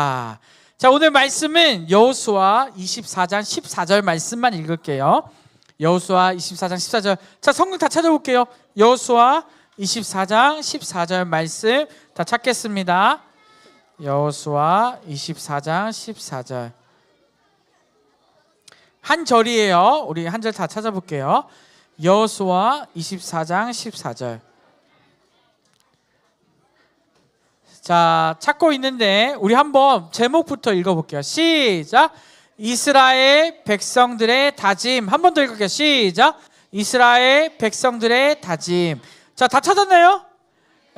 아, 자 오늘 말씀은 여호수아 24장 14절 말씀만 읽을게요. 여호수아 24장 14절. 자 성경 다 찾아볼게요. 여호수아 24장 14절 말씀 다 찾겠습니다. 여호수아 24장 14절. 한 절이에요. 우리 한 절 다 찾아볼게요. 여호수아 24장 14절. 자, 찾고 있는데 우리 한번 제목부터 읽어볼게요. 시작. 이스라엘 백성들의 다짐. 한 번 더 읽을게요. 시작. 이스라엘 백성들의 다짐. 자, 다 찾았나요?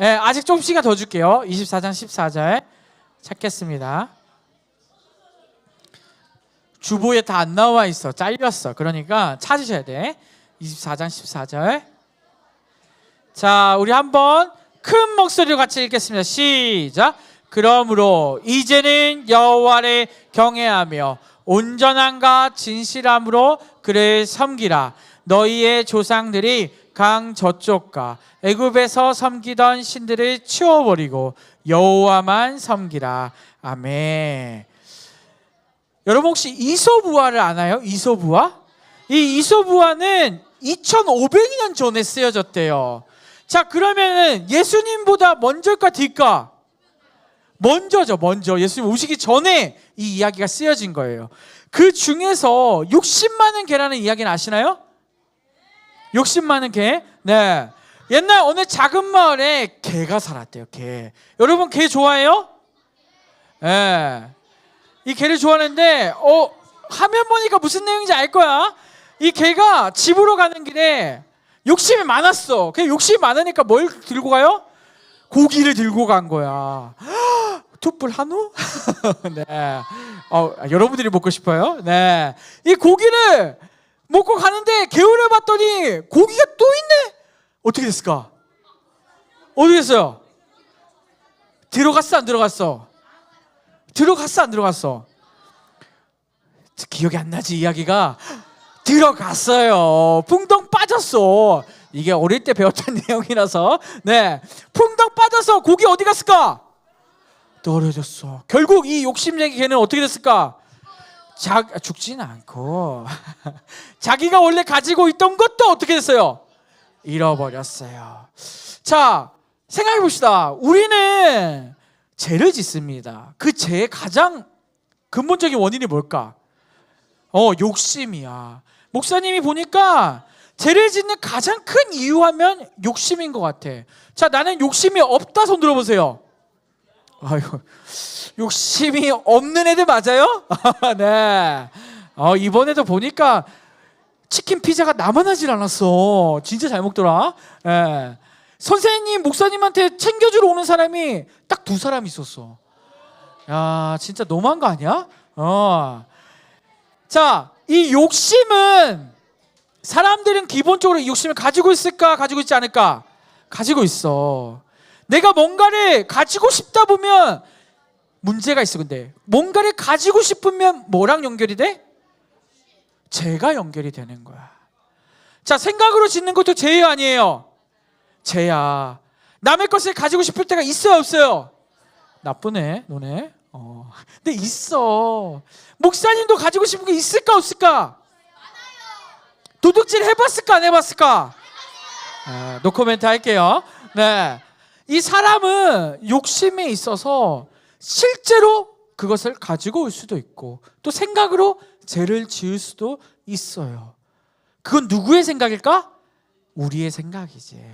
예, 아직 좀 시간 더 줄게요. 24장 14절 찾겠습니다. 주보에 다 안 나와 있어. 잘렸어. 그러니까 찾으셔야 돼. 24장 14절. 자, 우리 한번 큰 목소리로 같이 읽겠습니다. 시작. 그러므로 이제는 여호와를 경외하며 온전함과 진실함으로 그를 섬기라. 너희의 조상들이 강 저쪽과 애굽에서 섬기던 신들을 치워버리고 여호와만 섬기라. 아멘. 여러분 혹시 이소부화를 아나요? 이소부화? 이 이소부화는 2,500년 전에 쓰여졌대요. 자, 그러면은 예수님보다 먼저일까 뒤일까? 먼저죠, 먼저. 예수님 오시기 전에 이 이야기가 쓰여진 거예요. 그 중에서 욕심 많은 개라는 이야기는 아시나요? 욕심 많은 개? 네. 옛날 어느 작은 마을에 개가 살았대요, 개. 여러분, 개 좋아해요? 예. 네. 이 개를 좋아하는데, 어, 화면 보니까 무슨 내용인지 알 거야. 이 개가 집으로 가는 길에 욕심이 많았어. 그냥 욕심이 많으니까 뭘 들고 가요? 고기를 들고 간 거야. 툭불 한우? 네. 어, 여러분들이 먹고 싶어요? 네. 이 고기를 먹고 가는데 개울을 봤더니 고기가 또 있네? 어떻게 됐을까? 어떻게 됐어요? 들어갔어, 안 들어갔어? 들어갔어, 안 들어갔어? 기억이 안 나지, 이야기가? 들어갔어요. 풍덩 빠졌어. 이게 어릴 때 배웠던 내용이라서. 네. 풍덩 빠져서 고기 어디 갔을까? 떨어졌어. 결국 이 욕심쟁이 개는 어떻게 됐을까? 자, 죽지는 않고 자기가 원래 가지고 있던 것도 어떻게 됐어요? 잃어버렸어요. 자, 생각해 봅시다. 우리는 죄를 짓습니다. 그 죄의 가장 근본적인 원인이 뭘까? 어, 욕심이야. 목사님이 보니까 죄를 짓는 가장 큰 이유 하면 욕심인 것 같아. 자, 나는 욕심이 없다 손 들어보세요. 아이고, 욕심이 없는 애들 맞아요? 네. 어, 이번에도 보니까 치킨 피자가 나만 하질 않았어. 진짜 잘 먹더라. 예. 선생님, 목사님한테 챙겨주러 오는 사람이 딱 두 사람 있었어. 야, 진짜 너무한 거 아니야? 어. 자, 이 욕심은 사람들은 기본적으로 이 욕심을 가지고 있을까, 가지고 있지 않을까? 가지고 있어. 내가 뭔가를 가지고 싶다 보면 문제가 있어, 근데. 뭔가를 가지고 싶으면 뭐랑 연결이 돼? 죄가 연결이 되는 거야. 자, 생각으로 짓는 것도 죄예요, 아니에요? 죄야. 남의 것을 가지고 싶을 때가 있어요, 없어요? 나쁘네, 너네. 어. 근데 있어. 목사님도 가지고 싶은 게 있을까, 없을까? 도둑질 해봤을까, 안 해봤을까? 아, 노코멘트 할게요. 네. 이 사람은 욕심에 있어서 실제로 그것을 가지고 올 수도 있고 또 생각으로 죄를 지을 수도 있어요. 그건 누구의 생각일까? 우리의 생각이지.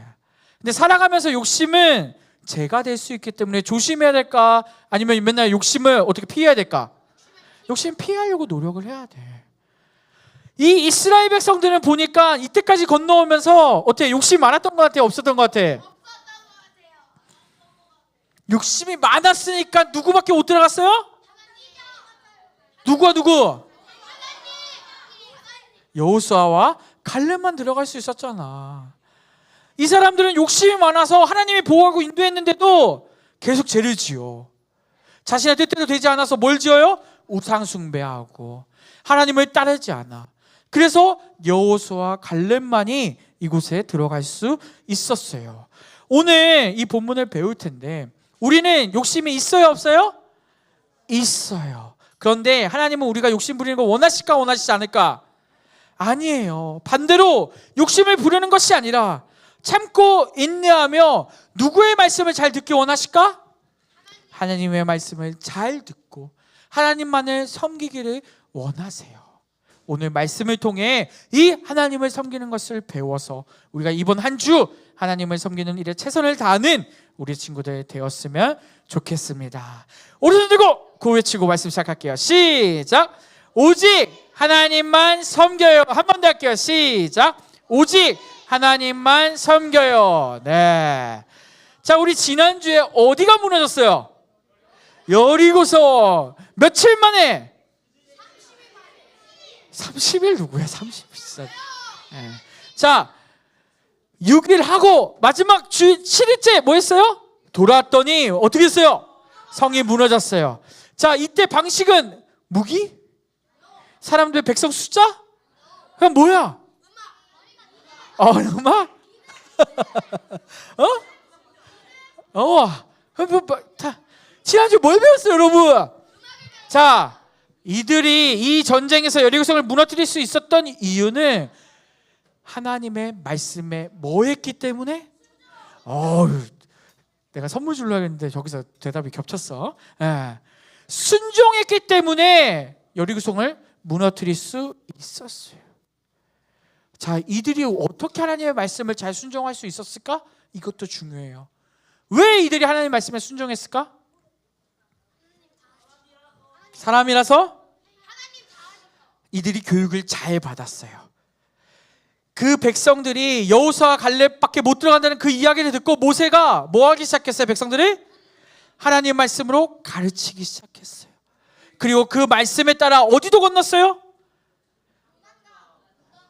근데 살아가면서 욕심은 죄가 될 수 있기 때문에 조심해야 될까? 아니면 맨날 욕심을 어떻게 피해야 될까? 욕심 피하려고 노력을 해야 돼. 이 이스라엘 백성들은 보니까 이때까지 건너오면서 어때 욕심 많았던 것 같아? 없었던 것 같아? 욕심이 많았으니까 누구밖에 못 들어갔어요? 누구와 누구? 여호수아와 갈렙만 들어갈 수 있었잖아. 이 사람들은 욕심이 많아서 하나님이 보호하고 인도했는데도 계속 죄를 지어. 자신의 뜻대로 되지 않아서 뭘 지어요? 우상 숭배하고 하나님을 따르지 않아. 그래서 여호수아 갈렙만이 이곳에 들어갈 수 있었어요. 오늘 이 본문을 배울 텐데 우리는 욕심이 있어요, 없어요? 있어요. 그런데 하나님은 우리가 욕심 부리는 거 원하실까 원하시지 않을까? 아니에요. 반대로 욕심을 부리는 것이 아니라 참고 인내하며 누구의 말씀을 잘 듣기 원하실까? 하나님의 말씀을 잘 듣고 하나님만을 섬기기를 원하세요. 오늘 말씀을 통해 이 하나님을 섬기는 것을 배워서 우리가 이번 한 주 하나님을 섬기는 일에 최선을 다하는 우리 친구들 되었으면 좋겠습니다. 오른손 들고 고 외치고 말씀 시작할게요. 시작. 오직 하나님만 섬겨요. 한 번 더 할게요. 시작. 오직 하나님만 섬겨요. 네. 자, 우리 지난주에 어디가 무너졌어요? 여리고서 며칠 만에 30일 누구야? 30일 진짜. 예. 자, 6일 하고 마지막 주 7일째 뭐 했어요? 돌아왔더니 어떻게 했어요? 성이 무너졌어요. 자, 이때 방식은 무기? 사람들 백성 숫자? 그럼 뭐야? 어, 음악? 어? 어, 뭐, 뭐, 다, 지난주 뭘 배웠어요, 여러분? 자, 이들이 이 전쟁에서 여리고성을 무너뜨릴 수 있었던 이유는 하나님의 말씀에 뭐했기 때문에? 어휴, 내가 선물 주려고 했는데 저기서 대답이 겹쳤어. 예. 순종했기 때문에 여리고성을 무너뜨릴 수 있었어요. 자, 이들이 어떻게 하나님의 말씀을 잘 순종할 수 있었을까? 이것도 중요해요. 왜 이들이 하나님의 말씀에 순종했을까? 사람이라서 이들이 교육을 잘 받았어요. 그 백성들이 여호수아 갈렙밖에 못 들어간다는 그 이야기를 듣고 모세가 뭐 하기 시작했어요? 백성들이 하나님 말씀으로 가르치기 시작했어요. 그리고 그 말씀에 따라 어디도 건넜어요?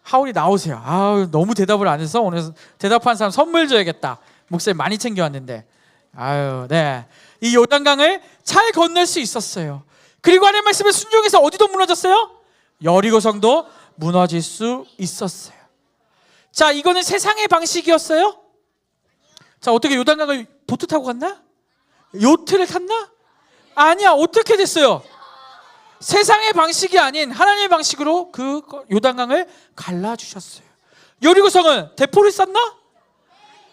하울이 나오세요. 아 너무 대답을 안 해서 오늘 대답한 사람 선물 줘야겠다. 목사님 많이 챙겨왔는데. 아유, 네. 이 요단강을 잘 건널 수 있었어요. 그리고 하나님 말씀에 순종해서 어디도 무너졌어요? 여리고성도 무너질 수 있었어요. 자, 이거는 세상의 방식이었어요? 자, 어떻게 요단강을 보트 타고 갔나? 요트를 탔나? 아니야. 어떻게 됐어요? 세상의 방식이 아닌 하나님의 방식으로 그 요단강을 갈라 주셨어요. 여리고성은 대포를 쐈나?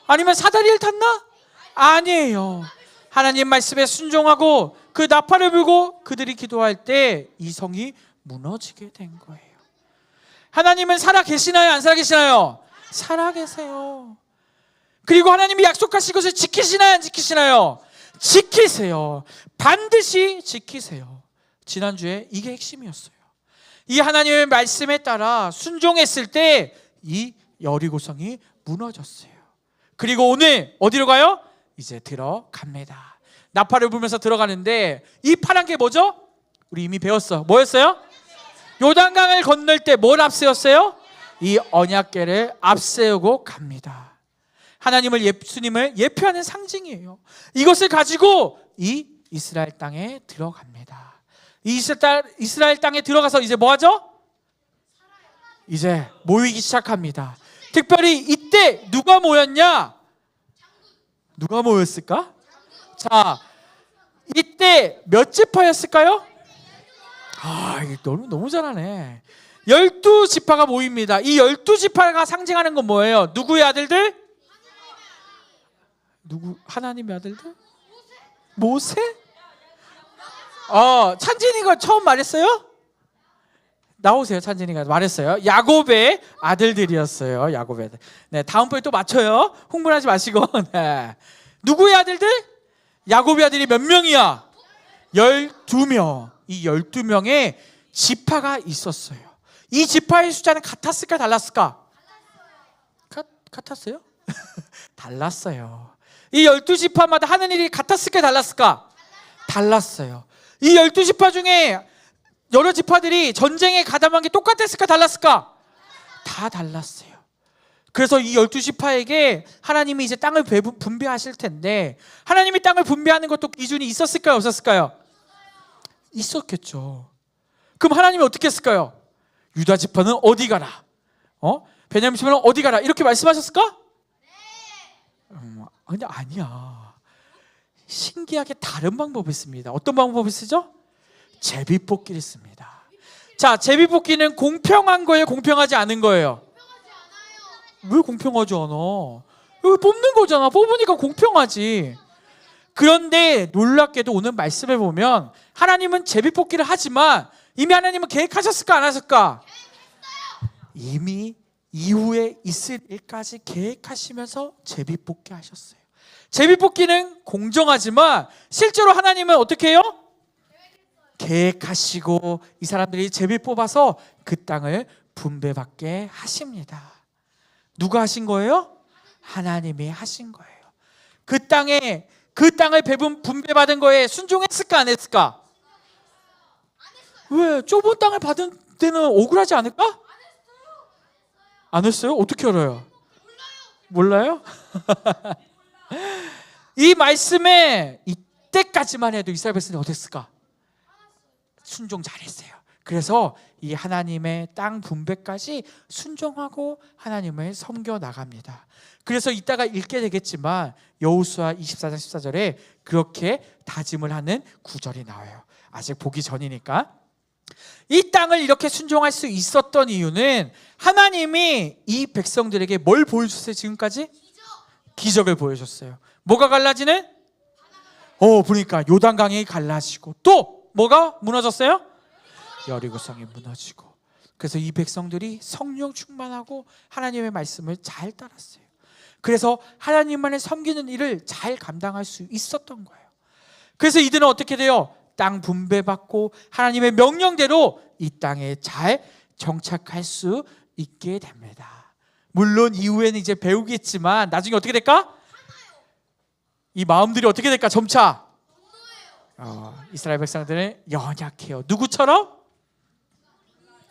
아니면 사다리를 탔나? 아니에요. 하나님 말씀에 순종하고 그 나팔을 불고 그들이 기도할 때 이 성이 무너지게 된 거예요. 하나님은 살아 계시나요? 안 살아 계시나요? 살아 계세요. 그리고 하나님이 약속하신 것을 지키시나요? 안 지키시나요? 지키세요. 반드시 지키세요. 지난주에 이게 핵심이었어요. 이 하나님의 말씀에 따라 순종했을 때 이 여리고성이 무너졌어요. 그리고 오늘 어디로 가요? 이제 들어갑니다. 나팔을 불면서 들어가는데 이 파란 게 뭐죠? 우리 이미 배웠어. 뭐였어요? 요단강을 건널 때 뭘 앞세웠어요? 이 언약궤를 앞세우고 갑니다. 하나님을 예수님을 예표하는 상징이에요. 이것을 가지고 이 이스라엘 땅에 들어갑니다. 이 이스라엘, 땅에 들어가서 이제 뭐 하죠? 이제 모이기 시작합니다. 특별히 이때 누가 모였냐? 누가 모였을까? 자, 이때 몇 지파였을까요? 아, 너무 너무 잘하네. 열두 지파가 모입니다. 이 열두 지파가 상징하는 건 뭐예요? 누구의 아들들? 누구 하나님의 아들들? 모세? 어, 찬진이가 처음 말했어요? 나오세요, 찬진이가 말했어요. 야곱의 아들들이었어요. 야곱의 아들. 네, 다음번에 또 맞춰요. 흥분하지 마시고. 네. 누구의 아들들? 야곱의 아들이 몇 명이야? 12명. 이 12명의 지파가 있었어요. 이 지파의 숫자는 같았을까 달랐을까? 같, 같았어요? 달랐어요. 이 12지파마다 하는 일이 같았을까 달랐을까? 달랐어요. 이 12지파 중에 여러 지파들이 전쟁에 가담한 게 똑같았을까 달랐을까? 다 달랐어요. 그래서 이 열두 지파에게 하나님이 이제 땅을 분배하실 텐데 하나님이 땅을 분배하는 것도 기준이 있었을까요? 없었을까요? 있었겠죠. 그럼 하나님이 어떻게 했을까요? 유다 지파는 어디 가라? 어? 베냐민 지파는 어디 가라? 이렇게 말씀하셨을까? 음, 근데 아니야. 신기하게 다른 방법을 씁니다. 어떤 방법을 쓰죠? 제비뽑기를 씁니다. 자, 제비뽑기는 공평한 거예요, 공평하지 않은 거예요? 왜 공평하지 않아? 여기 뽑는 거잖아. 뽑으니까 공평하지. 그런데 놀랍게도 오늘 말씀을 보면 하나님은 제비뽑기를 하지만 이미 하나님은 계획하셨을까 안 하셨을까? 이미 이후에 있을 일까지 계획하시면서 제비뽑기 하셨어요. 제비뽑기는 공정하지만 실제로 하나님은 어떻게 해요? 계획하시고 이 사람들이 제비 뽑아서 그 땅을 분배받게 하십니다. 누가 하신 거예요? 하나님이 하신 거예요. 그 땅에 그 땅을 배분 분배받은 거에 순종했을까 안 했을까? 왜 좁은 땅을 받은 때는 억울하지 않을까? 안 했어요? 어떻게 알아요? 몰라요? 이 말씀에 이때까지만 해도 이스라엘 백성이 어땠을까? 순종 잘했어요. 그래서 이 하나님의 땅 분배까지 순종하고 하나님을 섬겨 나갑니다. 그래서 이따가 읽게 되겠지만 여호수아 24장 14절에 그렇게 다짐을 하는 구절이 나와요. 아직 보기 전이니까 이 땅을 이렇게 순종할 수 있었던 이유는 하나님이 이 백성들에게 뭘 보여줬어요 지금까지? 기적을 보여줬어요. 뭐가 갈라지는? 어 보니까 요단강이 갈라지고 또 뭐가 무너졌어요? 여리고성이 무너지고 그래서 이 백성들이 성령 충만하고 하나님의 말씀을 잘 따랐어요. 그래서 하나님만을 섬기는 일을 잘 감당할 수 있었던 거예요. 그래서 이들은 어떻게 돼요? 땅 분배받고 하나님의 명령대로 이 땅에 잘 정착할 수 있게 됩니다. 물론 이후에는 이제 배우겠지만 나중에 어떻게 될까? 이 마음들이 어떻게 될까? 점차 어, 이스라엘 백성들은 연약해요. 누구처럼?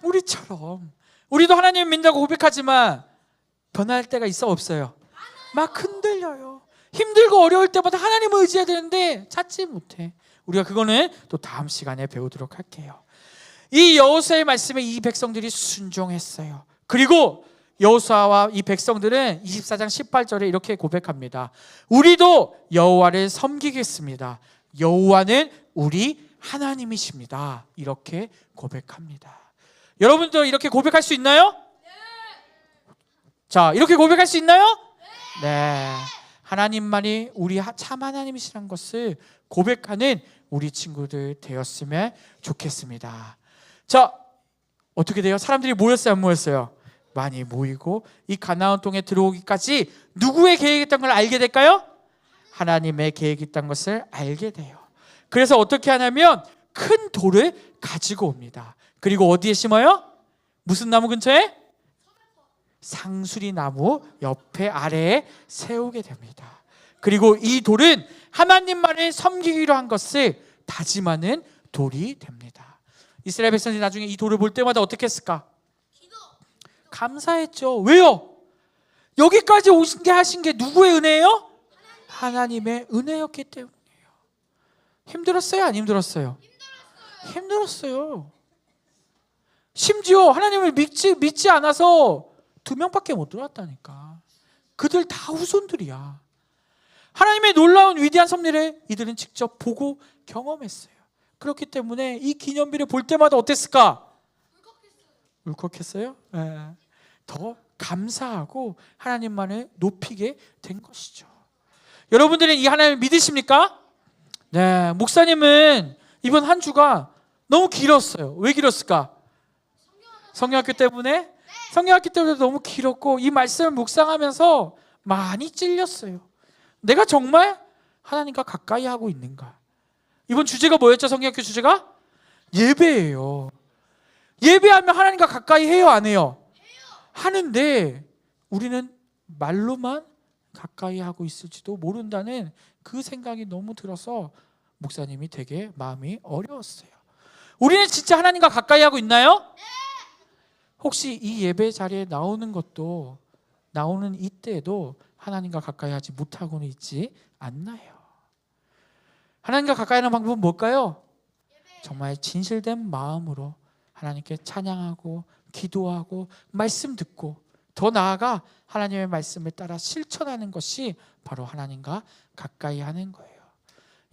우리처럼. 우리도 하나님 믿는다고 고백하지만 변할 때가 있어 없어요. 막 흔들려요. 힘들고 어려울 때마다 하나님을 의지해야 되는데 찾지 못해. 우리가 그거는 또 다음 시간에 배우도록 할게요. 이 여호수아의 말씀에 이 백성들이 순종했어요. 그리고 여호수아와 이 백성들은 24장 18절에 이렇게 고백합니다. 우리도 여호와를 섬기겠습니다. 여호와는 우리 하나님이십니다. 이렇게 고백합니다. 여러분도 이렇게 고백할 수 있나요? 자, 이렇게 고백할 수 있나요? 네. 하나님만이 우리 하- 참 하나님이시라는 것을 고백하는 우리 친구들 되었으면 좋겠습니다. 자, 어떻게 돼요? 사람들이 모였어요, 안 모였어요? 많이 모이고 이 가나안 땅에 들어오기까지 누구의 계획이었던 걸 알게 될까요? 하나님의 계획이 있다는 것을 알게 돼요. 그래서 어떻게 하냐면 큰 돌을 가지고 옵니다. 그리고 어디에 심어요? 무슨 나무 근처에? 상수리 나무 옆에 아래에 세우게 됩니다. 그리고 이 돌은 하나님만을 섬기기로 한 것을 다짐하는 돌이 됩니다. 이스라엘 백성들이 나중에 이 돌을 볼 때마다 어떻게 했을까? 감사했죠. 왜요? 여기까지 오신 게 하신 게 누구의 은혜예요? 하나님 의 은혜였기 때문이에요. 힘들었어요? 안 힘들었어요? 힘들었어요. 심지어 하나님을 믿지 믿지 않아서 두 명밖에 못 들어왔다니까. 그들 다 후손들이야. 하나님의 놀라운 위대한 섭리를 이들은 직접 보고 경험했어요. 그렇기 때문에 이 기념비를 볼 때마다 어땠을까? 울컥했어요. 예. 더 감사하고 하나님만을 높이게 된 것이죠. 여러분들은 이 하나님을 믿으십니까? 네, 목사님은 이번 한 주가 너무 길었어요. 왜 길었을까? 성경학교 때문에? 성경학교 때문에 너무 길었고 이 말씀을 묵상하면서 많이 찔렸어요. 내가 정말 하나님과 가까이 하고 있는가? 이번 주제가 뭐였죠? 성경학교 주제가 예배예요. 예배하면 하나님과 가까이 해요, 안 해요? 하는데 우리는 말로만 가까이 하고 있을지도 모른다는 그 생각이 너무 들어서 목사님이 되게 마음이 어려웠어요. 우리는 진짜 하나님과 가까이 하고 있나요? 혹시 이 예배 자리에 나오는 것도 나오는 이때에도 하나님과 가까이 하지 못하고는 있지 않나요? 하나님과 가까이 하는 방법은 뭘까요? 정말 진실된 마음으로 하나님께 찬양하고 기도하고 말씀 듣고 더 나아가 하나님의 말씀을 따라 실천하는 것이 바로 하나님과 가까이 하는 거예요.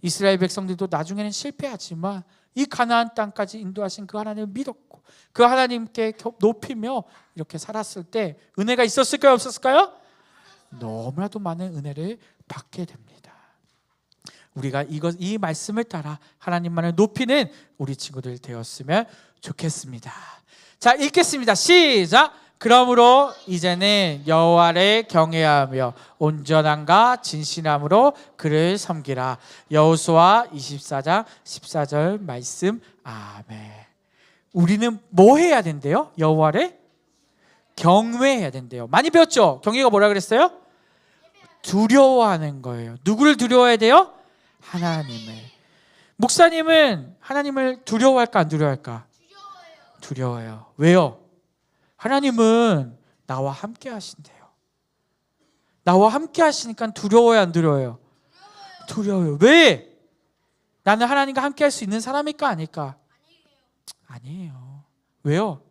이스라엘 백성들도 나중에는 실패하지만 이 가나안 땅까지 인도하신 그 하나님을 믿었고 그 하나님께 겨- 높이며 이렇게 살았을 때 은혜가 있었을까요 없었을까요? 너무나도 많은 은혜를 받게 됩니다. 우리가 이것 이 말씀을 따라 하나님만을 높이는 우리 친구들 되었으면 좋겠습니다. 자 읽겠습니다. 시작. 그러므로 이제는 여호와를 경외하며 온전함과 진실함으로 그를 섬기라. 여호수아 24장 14절 말씀. 아멘. 우리는 뭐 해야 된대요? 여호와를 경외해야 된대요. 많이 배웠죠? 경외가 뭐라 그랬어요? 두려워하는 거예요. 누구를 두려워해야 돼요? 하나님을. 목사님은 하나님을 두려워할까 안 두려워할까? 두려워요. 왜요? 하나님은 나와 함께 하신대요. 나와 함께 하시니까 두려워요, 안 두려워요? 두려워요. 왜? 나는 하나님과 함께 할 수 있는 사람일까 아닐까? 아니에요. 왜요?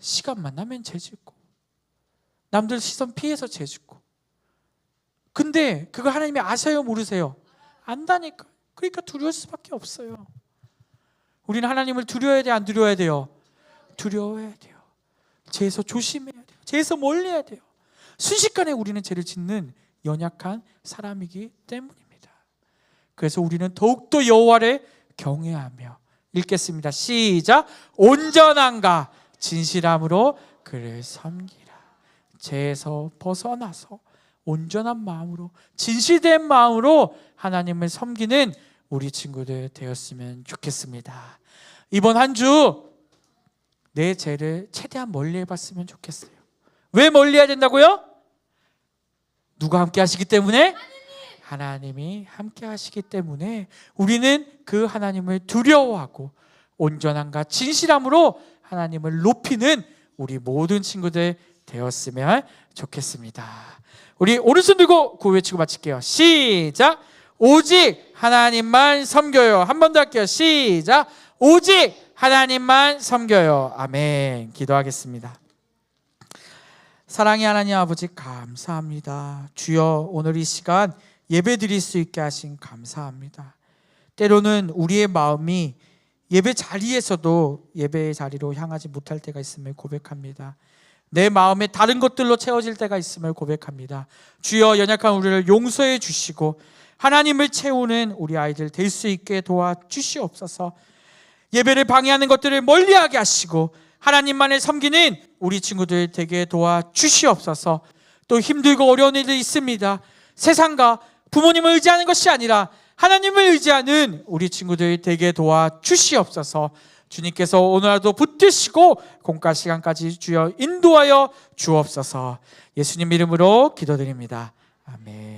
시간 만나면 죄 짓고 남들 시선 피해서 죄 짓고 근데 그걸 하나님이 아세요 모르세요? 안다니까 그러니까 두려울 수밖에 없어요 우리는 하나님을 두려워야 돼안 두려워야 돼요? 두려워해야 돼요. 죄에서 조심해야 돼요. 죄에서 멀리해야 돼요. 순식간에 우리는 죄를 짓는 연약한 사람이기 때문입니다. 그래서 우리는 더욱더 여호와를 경외하며 읽겠습니다. 시작. 온전함과 진실함으로 그를 섬기라. 죄에서 벗어나서 온전한 마음으로 진실된 마음으로 하나님을 섬기는 우리 친구들 되었으면 좋겠습니다. 이번 한 주 내 죄를 최대한 멀리 해봤으면 좋겠어요. 왜 멀리 해야 된다고요? 누가 함께 하시기 때문에? 하나님이 함께 하시기 때문에 우리는 그 하나님을 두려워하고 온전함과 진실함으로 하나님을 높이는 우리 모든 친구들 되었으면 좋겠습니다. 우리 오른손 들고 구호 외치고 마칠게요. 시작. 오직 하나님만 섬겨요. 한 번 더 할게요. 시작. 오직 하나님만 섬겨요. 아멘. 기도하겠습니다. 사랑의 하나님 아버지 감사합니다. 주여 오늘 이 시간 예배 드릴 수 있게 하신 감사합니다. 때로는 우리의 마음이 예배 자리에서도 예배의 자리로 향하지 못할 때가 있음을 고백합니다. 내 마음에 다른 것들로 채워질 때가 있음을 고백합니다. 주여 연약한 우리를 용서해 주시고 하나님을 채우는 우리 아이들 될 수 있게 도와 주시옵소서. 예배를 방해하는 것들을 멀리하게 하시고 하나님만을 섬기는 우리 친구들 되게 도와 주시옵소서. 또 힘들고 어려운 일들이 있습니다. 세상과 부모님을 의지하는 것이 아니라 하나님을 의지하는 우리 친구들 되게 도와 주시옵소서. 주님께서 오늘 하루도 붙드시고 공과 시간까지 주여 인도하여 주옵소서. 예수님 이름으로 기도드립니다. 아멘.